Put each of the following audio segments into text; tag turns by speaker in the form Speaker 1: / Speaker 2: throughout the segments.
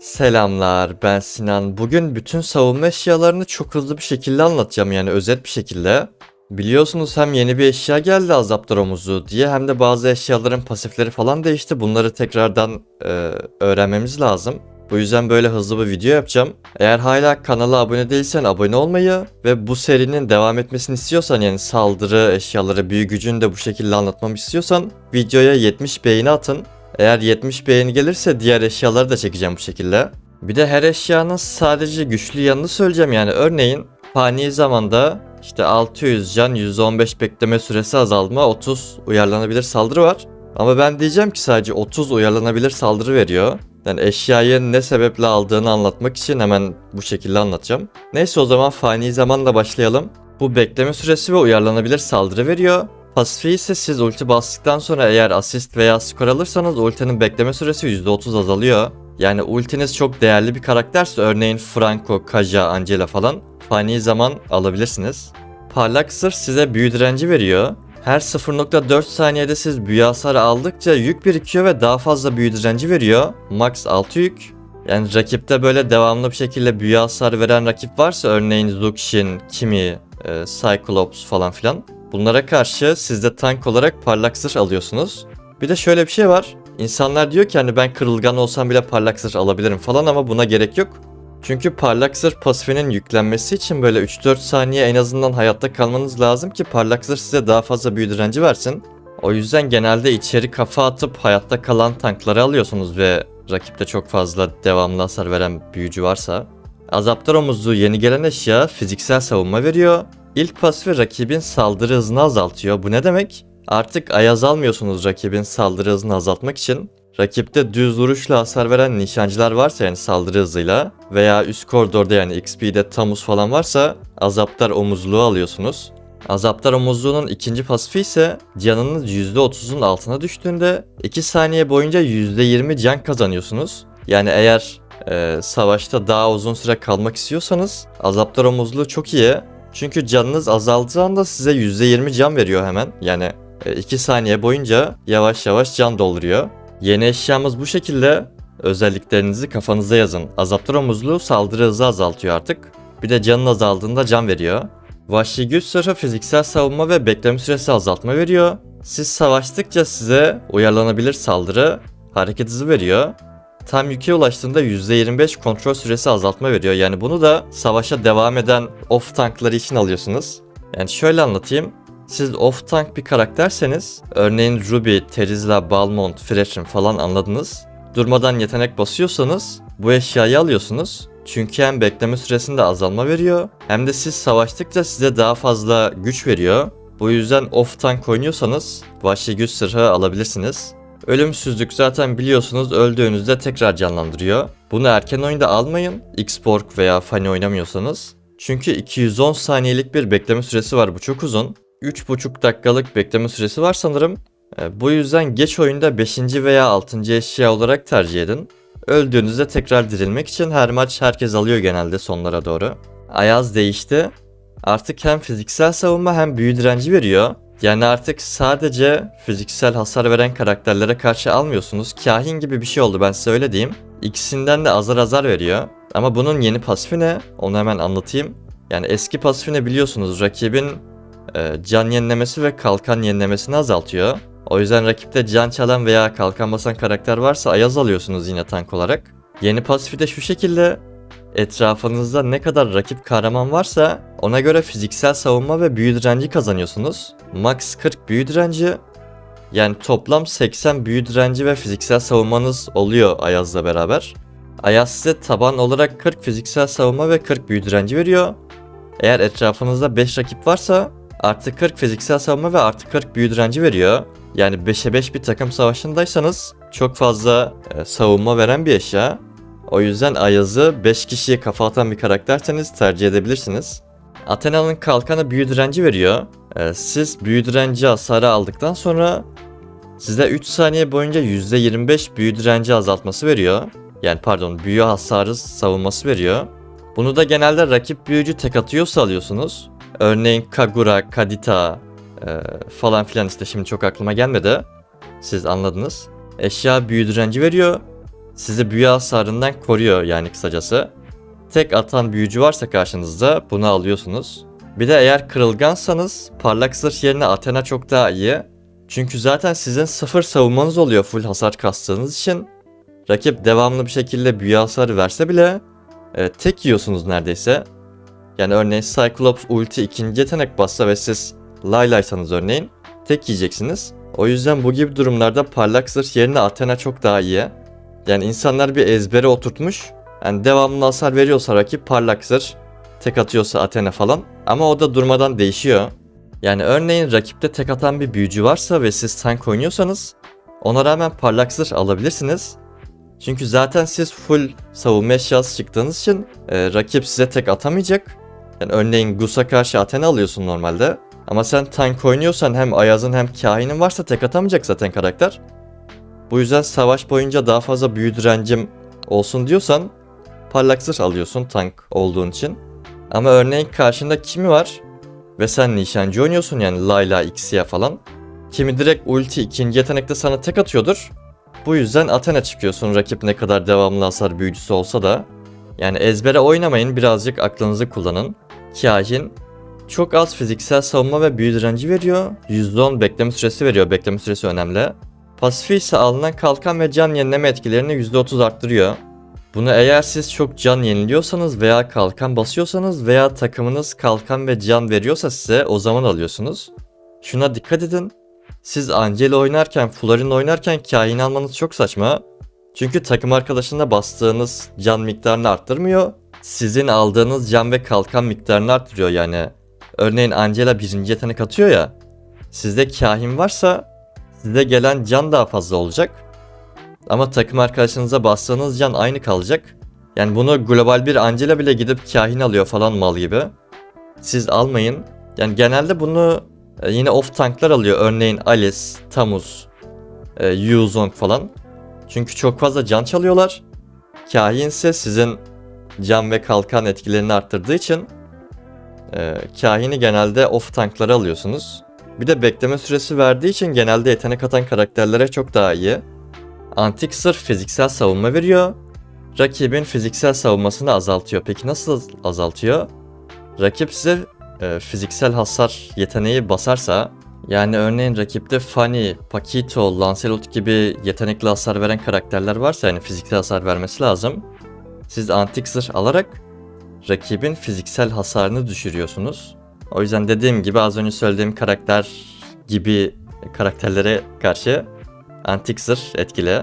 Speaker 1: Selamlar, ben Sinan. Bugün bütün savunma eşyalarını çok hızlı bir şekilde anlatacağım yani özet bir şekilde. Biliyorsunuz hem yeni bir eşya geldi Azaptar omuzu diye hem de bazı eşyaların pasifleri falan değişti. Bunları tekrardan e, öğrenmemiz lazım. Bu yüzden böyle hızlı bir video yapacağım. Eğer hala kanala abone değilsen abone olmayı ve bu serinin devam etmesini istiyorsan yani saldırı, eşyaları, büyü gücünü de bu şekilde anlatmamı istiyorsan videoya 70 beğeni atın. Eğer 70 beğeni gelirse diğer eşyaları da çekeceğim bu şekilde. Bir de her eşyanın sadece güçlü yanını söyleyeceğim yani örneğin fani zamanda işte 600 can, 115 bekleme süresi azalma, 30 uyarlanabilir saldırı var. Ama ben diyeceğim ki sadece 30 uyarlanabilir saldırı veriyor. Yani eşyayı ne sebeple aldığını anlatmak için hemen bu şekilde anlatacağım. Neyse o zaman fani zamanla başlayalım. Bu bekleme süresi ve uyarlanabilir saldırı veriyor. Pasifi ise siz ulti bastıktan sonra eğer asist veya skor alırsanız ultinin bekleme süresi %30 azalıyor. Yani ultiniz çok değerli bir karakterse örneğin Franco, Kaja, Angela falan fani zaman alabilirsiniz. Parlak sır size büyü direnci veriyor. Her 0.4 saniyede siz büyü hasarı aldıkça yük birikiyor ve daha fazla büyü direnci veriyor. Max 6 yük. Yani rakipte böyle devamlı bir şekilde büyü hasarı veren rakip varsa örneğin Zuxin, Kimi, e, Cyclops falan filan. Bunlara karşı siz de tank olarak parlak zırh alıyorsunuz. Bir de şöyle bir şey var. İnsanlar diyor ki hani ben kırılgan olsam bile parlak zırh alabilirim falan ama buna gerek yok. Çünkü parlak zırh pasifinin yüklenmesi için böyle 3-4 saniye en azından hayatta kalmanız lazım ki parlak zırh size daha fazla büyü direnci versin. O yüzden genelde içeri kafa atıp hayatta kalan tankları alıyorsunuz ve rakipte çok fazla devamlı hasar veren büyücü varsa. Azaptar omuzu yeni gelen eşya fiziksel savunma veriyor. İlk pasifi rakibin saldırı hızını azaltıyor. Bu ne demek? Artık ayaz almıyorsunuz rakibin saldırı hızını azaltmak için. Rakipte düz vuruşla hasar veren nişancılar varsa yani saldırı hızıyla veya üst koridorda yani XP'de Tamus falan varsa Azaptar omuzluğu alıyorsunuz. Azaptar omuzluğunun ikinci pasifi ise canınız %30'un altına düştüğünde 2 saniye boyunca %20 can kazanıyorsunuz. Yani eğer e, savaşta daha uzun süre kalmak istiyorsanız Azaptar omuzluğu çok iyi. Çünkü canınız azaldığı anda size %20 can veriyor hemen. Yani 2 saniye boyunca yavaş yavaş can dolduruyor. Yeni eşyamız bu şekilde. Özelliklerinizi kafanıza yazın. Azaptar omuzluğu saldırı hızı azaltıyor artık. Bir de canın azaldığında can veriyor. Vahşi güç sırrı fiziksel savunma ve bekleme süresi azaltma veriyor. Siz savaştıkça size uyarlanabilir saldırı, hareket hızı veriyor. Tam yüke ulaştığında %25 kontrol süresi azaltma veriyor. Yani bunu da savaşa devam eden off tankları için alıyorsunuz. Yani şöyle anlatayım. Siz off tank bir karakterseniz, örneğin Ruby, Terizla, Balmont, Freshen falan anladınız. Durmadan yetenek basıyorsanız bu eşyayı alıyorsunuz. Çünkü hem bekleme süresinde azalma veriyor hem de siz savaştıkça size daha fazla güç veriyor. Bu yüzden off tank oynuyorsanız vahşi güç sırrı alabilirsiniz. Ölümsüzlük zaten biliyorsunuz öldüğünüzde tekrar canlandırıyor. Bunu erken oyunda almayın. Xborg veya Fanny oynamıyorsanız. Çünkü 210 saniyelik bir bekleme süresi var bu çok uzun. 3,5 dakikalık bekleme süresi var sanırım. E, Bu yüzden geç oyunda 5. veya 6. eşya olarak tercih edin. Öldüğünüzde tekrar dirilmek için her maç herkes alıyor genelde sonlara doğru. Ayaz değişti. Artık hem fiziksel savunma hem büyü direnci veriyor. Yani artık sadece fiziksel hasar veren karakterlere karşı almıyorsunuz. Kahin gibi bir şey oldu ben size öyle diyeyim. İkisinden de azar azar veriyor. Ama bunun yeni pasifi ne? Onu hemen anlatayım. Yani eski pasifini biliyorsunuz rakibin e, can yenilemesi ve kalkan yenilemesini azaltıyor. O yüzden rakipte can çalan veya kalkan basan karakter varsa ayaz alıyorsunuz yine tank olarak. Yeni pasifi de şu şekilde etrafınızda ne kadar rakip kahraman varsa ona göre fiziksel savunma ve büyü direnci kazanıyorsunuz. Max 40 büyü direnci yani toplam 80 büyü direnci ve fiziksel savunmanız oluyor Ayaz'la beraber. Ayaz size taban olarak 40 fiziksel savunma ve 40 büyü direnci veriyor. Eğer etrafınızda 5 rakip varsa artı 40 fiziksel savunma ve artı 40 büyü direnci veriyor. Yani 5'e 5 bir takım savaşındaysanız çok fazla e, savunma veren bir eşya. O yüzden Ayaz'ı 5 kişiye kafa atan bir karakterseniz tercih edebilirsiniz. Athena'nın kalkanı büyü direnci veriyor. Ee, siz büyü direnci hasarı aldıktan sonra size 3 saniye boyunca %25 büyü direnci azaltması veriyor. Yani pardon büyü hasarı savunması veriyor. Bunu da genelde rakip büyücü tek atıyorsa alıyorsunuz. Örneğin Kagura, Kadita e, falan filan işte şimdi çok aklıma gelmedi. Siz anladınız. Eşya büyü direnci veriyor. sizi büyü hasarından koruyor yani kısacası. Tek atan büyücü varsa karşınızda bunu alıyorsunuz. Bir de eğer kırılgansanız parlak zırh yerine Athena çok daha iyi. Çünkü zaten sizin sıfır savunmanız oluyor full hasar kastığınız için. Rakip devamlı bir şekilde büyü hasarı verse bile e, tek yiyorsunuz neredeyse. Yani örneğin Cyclops ulti ikinci yetenek bassa ve siz Layla'ysanız örneğin tek yiyeceksiniz. O yüzden bu gibi durumlarda parlak zırh yerine Athena çok daha iyi. Yani insanlar bir ezbere oturtmuş. Yani devamlı hasar veriyorsa rakip parlak zırh, tek atıyorsa Athena falan. Ama o da durmadan değişiyor. Yani örneğin rakipte tek atan bir büyücü varsa ve siz tank oynuyorsanız ona rağmen parlak zırh alabilirsiniz. Çünkü zaten siz full savunma eşyası çıktığınız için e, rakip size tek atamayacak. Yani örneğin Gus'a karşı Athena alıyorsun normalde. Ama sen tank oynuyorsan hem Ayaz'ın hem Kahin'in varsa tek atamayacak zaten karakter. Bu yüzden savaş boyunca daha fazla büyü direncim olsun diyorsan parlak zırh alıyorsun tank olduğun için. Ama örneğin karşında kimi var ve sen nişancı oynuyorsun yani Layla, Xia falan. Kimi direkt ulti ikinci yetenekte sana tek atıyordur. Bu yüzden Athena çıkıyorsun rakip ne kadar devamlı hasar büyücüsü olsa da. Yani ezbere oynamayın birazcık aklınızı kullanın. Kahin çok az fiziksel savunma ve büyü direnci veriyor. %10 bekleme süresi veriyor. Bekleme süresi önemli. Pasifi ise alınan kalkan ve can yenileme etkilerini %30 arttırıyor. Bunu eğer siz çok can yeniliyorsanız veya kalkan basıyorsanız veya takımınız kalkan ve can veriyorsa size o zaman alıyorsunuz. Şuna dikkat edin. Siz Angela oynarken, Florin oynarken kahin almanız çok saçma. Çünkü takım arkadaşına bastığınız can miktarını arttırmıyor. Sizin aldığınız can ve kalkan miktarını arttırıyor yani. Örneğin Angela birinci yetenek atıyor ya. Sizde kahin varsa size gelen can daha fazla olacak. Ama takım arkadaşınıza bastığınız can aynı kalacak. Yani bunu global bir Angela bile gidip kahin alıyor falan mal gibi. Siz almayın. Yani genelde bunu e, yine off tanklar alıyor. Örneğin Alice, Tamus, e, Yuzong falan. Çünkü çok fazla can çalıyorlar. Kahin ise sizin can ve kalkan etkilerini arttırdığı için e, kahini genelde off tanklara alıyorsunuz. Bir de bekleme süresi verdiği için genelde yetenek atan karakterlere çok daha iyi. Antik sırf fiziksel savunma veriyor. Rakibin fiziksel savunmasını azaltıyor. Peki nasıl azaltıyor? Rakip size e, fiziksel hasar yeteneği basarsa yani örneğin rakipte Fanny, Paquito, Lancelot gibi yetenekli hasar veren karakterler varsa yani fiziksel hasar vermesi lazım. Siz antik zırh alarak rakibin fiziksel hasarını düşürüyorsunuz. O yüzden dediğim gibi az önce söylediğim karakter gibi karakterlere karşı antik zırh etkili.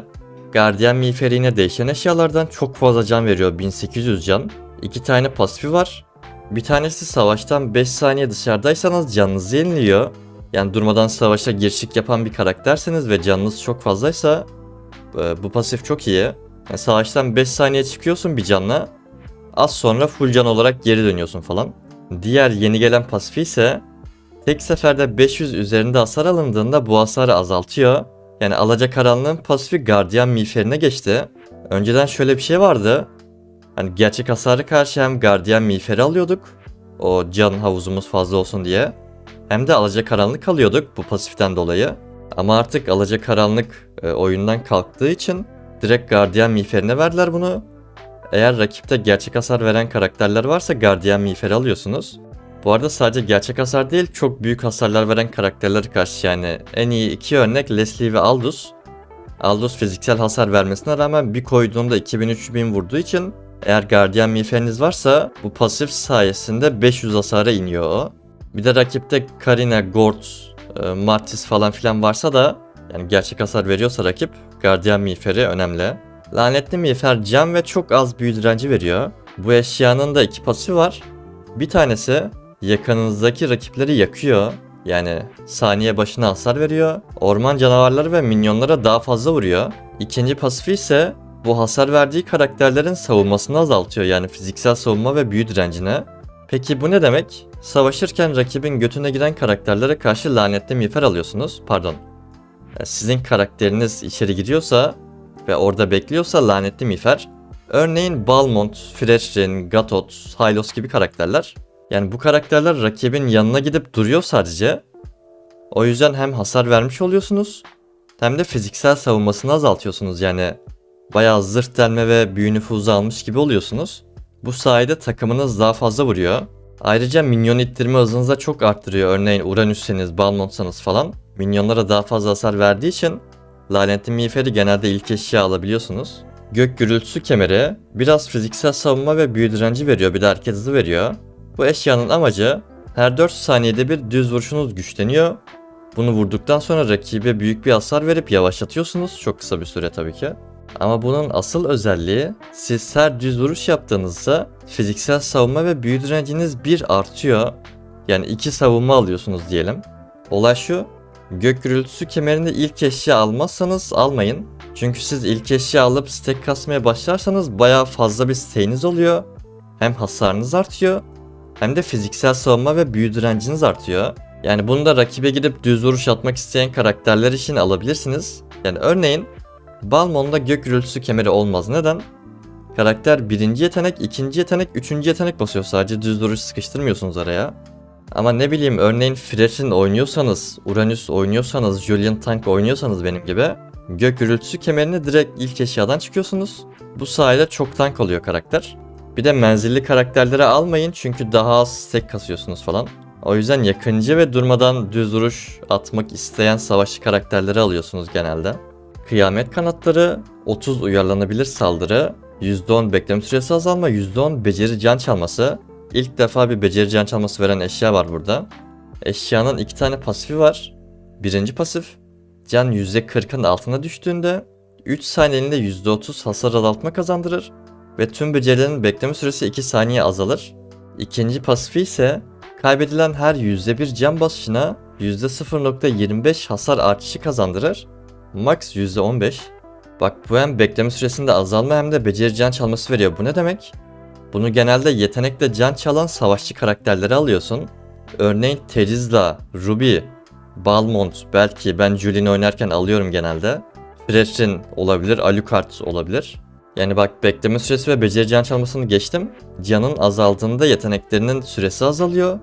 Speaker 1: Guardian miğferi yine değişen eşyalardan çok fazla can veriyor 1800 can. İki tane pasifi var. Bir tanesi savaştan 5 saniye dışarıdaysanız canınızı yeniliyor. Yani durmadan savaşa girişik yapan bir karakterseniz ve canınız çok fazlaysa e, bu pasif çok iyi. Yani savaştan 5 saniye çıkıyorsun bir canla. Az sonra full can olarak geri dönüyorsun falan. Diğer yeni gelen pasifi ise tek seferde 500 üzerinde hasar alındığında bu hasarı azaltıyor. Yani Alacakaranlığın pasifi Guardian miğferine geçti. Önceden şöyle bir şey vardı. Hani gerçek hasarı karşı hem Guardian miğferi alıyorduk. O can havuzumuz fazla olsun diye. Hem de Alacakaranlık alıyorduk bu pasiften dolayı. Ama artık Alacakaranlık e, oyundan kalktığı için direkt Guardian miğferine verdiler bunu. Eğer rakipte gerçek hasar veren karakterler varsa Guardian miğferi alıyorsunuz. Bu arada sadece gerçek hasar değil çok büyük hasarlar veren karakterlere karşı yani en iyi iki örnek Leslie ve Aldous. Aldous fiziksel hasar vermesine rağmen bir koyduğunda 2000-3000 vurduğu için eğer Guardian miğferiniz varsa bu pasif sayesinde 500 hasara iniyor o. Bir de rakipte Karina, Gord, e, Martis falan filan varsa da yani gerçek hasar veriyorsa rakip Guardian miğferi önemli. Lanetli miğfer can ve çok az büyü direnci veriyor. Bu eşyanın da iki pasifi var. Bir tanesi yakınınızdaki rakipleri yakıyor. Yani saniye başına hasar veriyor. Orman canavarları ve minyonlara daha fazla vuruyor. İkinci pasifi ise bu hasar verdiği karakterlerin savunmasını azaltıyor yani fiziksel savunma ve büyü direncine. Peki bu ne demek? Savaşırken rakibin götüne giden karakterlere karşı lanetli miğfer alıyorsunuz. Pardon. Sizin karakteriniz içeri giriyorsa ve orada bekliyorsa lanetli miğfer. Örneğin Balmont, Freshrin, Gatot, Hylos gibi karakterler. Yani bu karakterler rakibin yanına gidip duruyor sadece. O yüzden hem hasar vermiş oluyorsunuz hem de fiziksel savunmasını azaltıyorsunuz yani. bayağı zırh delme ve büyü nüfuzu almış gibi oluyorsunuz. Bu sayede takımınız daha fazla vuruyor. Ayrıca minyon ittirme hızınızı da çok arttırıyor. Örneğin Uranüs'seniz, Balmont'sanız falan. Minyonlara daha fazla hasar verdiği için lanetli miğferi genelde ilk eşya alabiliyorsunuz. Gök gürültüsü kemeri biraz fiziksel savunma ve büyü direnci veriyor bir de hareket hızı veriyor. Bu eşyanın amacı her 4 saniyede bir düz vuruşunuz güçleniyor. Bunu vurduktan sonra rakibe büyük bir hasar verip yavaşlatıyorsunuz çok kısa bir süre tabii ki. Ama bunun asıl özelliği siz her düz vuruş yaptığınızda fiziksel savunma ve büyü direnciniz bir artıyor. Yani iki savunma alıyorsunuz diyelim. Olay şu, gök gürültüsü kemerinde ilk eşya almazsanız almayın. Çünkü siz ilk eşya alıp stack kasmaya başlarsanız bayağı fazla bir stack'iniz oluyor. Hem hasarınız artıyor hem de fiziksel savunma ve büyü direnciniz artıyor. Yani bunu da rakibe gidip düz vuruş atmak isteyen karakterler için alabilirsiniz. Yani örneğin Balmon'da gök gürültüsü kemeri olmaz. Neden? Karakter birinci yetenek, ikinci yetenek, üçüncü yetenek basıyor sadece düz duruş sıkıştırmıyorsunuz araya. Ama ne bileyim örneğin Fret'in oynuyorsanız, Uranüs oynuyorsanız, Julian Tank oynuyorsanız benim gibi gök gürültüsü kemerini direkt ilk eşyadan çıkıyorsunuz. Bu sayede çok tank oluyor karakter. Bir de menzilli karakterleri almayın çünkü daha az stack kasıyorsunuz falan. O yüzden yakıncı ve durmadan düz vuruş atmak isteyen savaşçı karakterleri alıyorsunuz genelde. Kıyamet kanatları 30 uyarlanabilir saldırı, %10 bekleme süresi azalma, %10 beceri can çalması. İlk defa bir beceri can çalması veren eşya var burada. Eşyanın iki tane pasifi var. Birinci pasif, can %40'ın altına düştüğünde 3 saniyeliğinde %30 hasar azaltma kazandırır ve tüm becerilerin bekleme süresi 2 saniye azalır. İkinci pasifi ise kaybedilen her %1 can basışına %0.25 hasar artışı kazandırır. Max %15. Bak bu hem bekleme süresinde azalma hem de beceri can çalması veriyor. Bu ne demek? Bunu genelde yetenekle can çalan savaşçı karakterleri alıyorsun. Örneğin Terizla, Ruby, Balmont belki ben Julien oynarken alıyorum genelde. Freshin olabilir, Alucard olabilir. Yani bak bekleme süresi ve beceri can çalmasını geçtim. Canın azaldığında yeteneklerinin süresi azalıyor.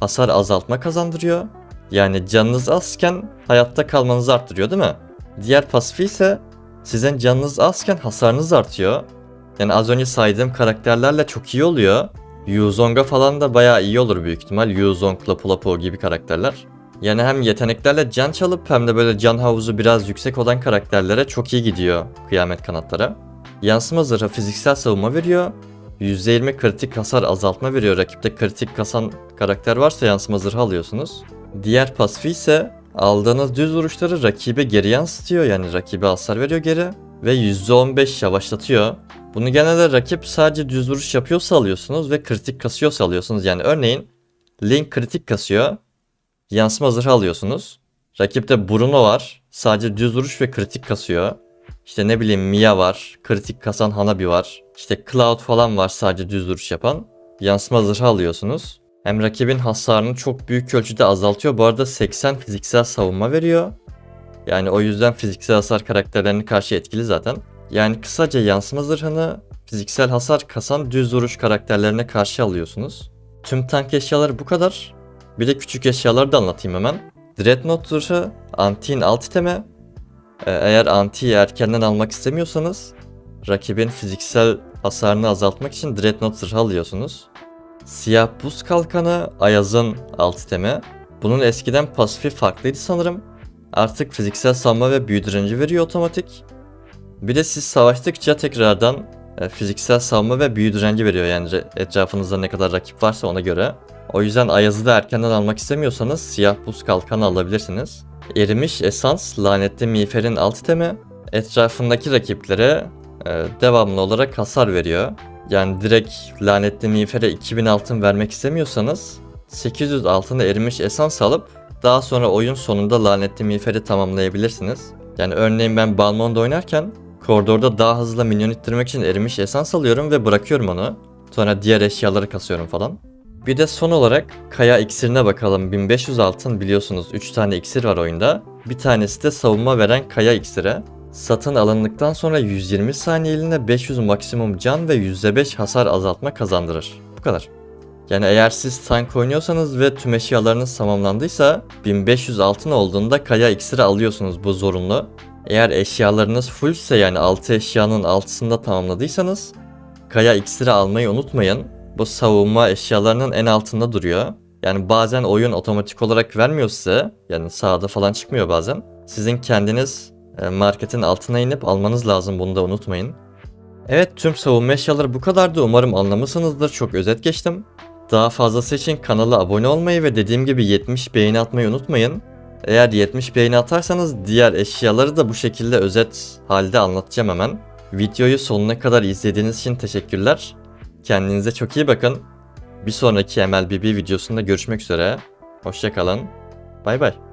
Speaker 1: Hasar azaltma kazandırıyor. Yani canınız azken hayatta kalmanızı arttırıyor değil mi? Diğer pasifi ise sizin canınız azken hasarınız artıyor. Yani az önce saydığım karakterlerle çok iyi oluyor. Yuzong'a falan da bayağı iyi olur büyük ihtimal. Yuzong, Lapu gibi karakterler. Yani hem yeteneklerle can çalıp hem de böyle can havuzu biraz yüksek olan karakterlere çok iyi gidiyor kıyamet kanatlara. Yansıma zırhı fiziksel savunma veriyor. %20 kritik hasar azaltma veriyor. Rakipte kritik kasan karakter varsa yansıma zırhı alıyorsunuz. Diğer pasifi ise aldığınız düz vuruşları rakibe geri yansıtıyor. Yani rakibe hasar veriyor geri. Ve %15 yavaşlatıyor. Bunu genelde rakip sadece düz vuruş yapıyorsa alıyorsunuz ve kritik kasıyorsa alıyorsunuz. Yani örneğin Link kritik kasıyor. Yansıma zırhı alıyorsunuz. Rakipte Bruno var. Sadece düz vuruş ve kritik kasıyor. İşte ne bileyim Mia var. Kritik kasan Hanabi var. İşte Cloud falan var sadece düz vuruş yapan. Yansıma zırhı alıyorsunuz. Hem rakibin hasarını çok büyük ölçüde azaltıyor. Bu arada 80 fiziksel savunma veriyor. Yani o yüzden fiziksel hasar karakterlerine karşı etkili zaten. Yani kısaca yansıma zırhını fiziksel hasar kasan düz vuruş karakterlerine karşı alıyorsunuz. Tüm tank eşyaları bu kadar. Bir de küçük eşyaları da anlatayım hemen. Dreadnought zırhı antiğin alt iteme. Ee, Eğer antiyi erkenden almak istemiyorsanız rakibin fiziksel hasarını azaltmak için Dreadnought zırhı alıyorsunuz. Siyah buz kalkanı Ayaz'ın alt itemi. Bunun eskiden pasifi farklıydı sanırım. Artık fiziksel savunma ve büyü direnci veriyor otomatik. Bir de siz savaştıkça tekrardan e, fiziksel savunma ve büyü direnci veriyor yani etrafınızda ne kadar rakip varsa ona göre. O yüzden Ayaz'ı da erkenden almak istemiyorsanız siyah buz kalkanı alabilirsiniz. Erimiş esans lanetli miğferin alt itemi etrafındaki rakiplere e, devamlı olarak hasar veriyor. Yani direkt lanetli miğfere 2000 altın vermek istemiyorsanız 800 altını erimiş esans alıp daha sonra oyun sonunda lanetli miğferi tamamlayabilirsiniz. Yani örneğin ben Balmond oynarken koridorda daha hızlı minyon ittirmek için erimiş esans alıyorum ve bırakıyorum onu. Sonra diğer eşyaları kasıyorum falan. Bir de son olarak kaya iksirine bakalım. 1500 altın biliyorsunuz 3 tane iksir var oyunda. Bir tanesi de savunma veren kaya iksiri. Satın alındıktan sonra 120 saniyeliğine 500 maksimum can ve %5 hasar azaltma kazandırır. Bu kadar. Yani eğer siz tank oynuyorsanız ve tüm eşyalarınız tamamlandıysa 1500 altın olduğunda kaya iksiri alıyorsunuz bu zorunlu. Eğer eşyalarınız fullse yani 6 eşyanın 6'sını tamamladıysanız Kaya iksiri almayı unutmayın. Bu savunma eşyalarının en altında duruyor. Yani bazen oyun otomatik olarak vermiyor size. Yani sağda falan çıkmıyor bazen. Sizin kendiniz e, marketin altına inip almanız lazım bunu da unutmayın. Evet tüm savunma eşyaları bu kadardı. Umarım anlamışsınızdır. Çok özet geçtim. Daha fazlası için kanala abone olmayı ve dediğim gibi 70 beğeni atmayı unutmayın. Eğer 70 beğeni atarsanız diğer eşyaları da bu şekilde özet halde anlatacağım hemen. Videoyu sonuna kadar izlediğiniz için teşekkürler. Kendinize çok iyi bakın. Bir sonraki MLBB videosunda görüşmek üzere. Hoşçakalın. Bay bay.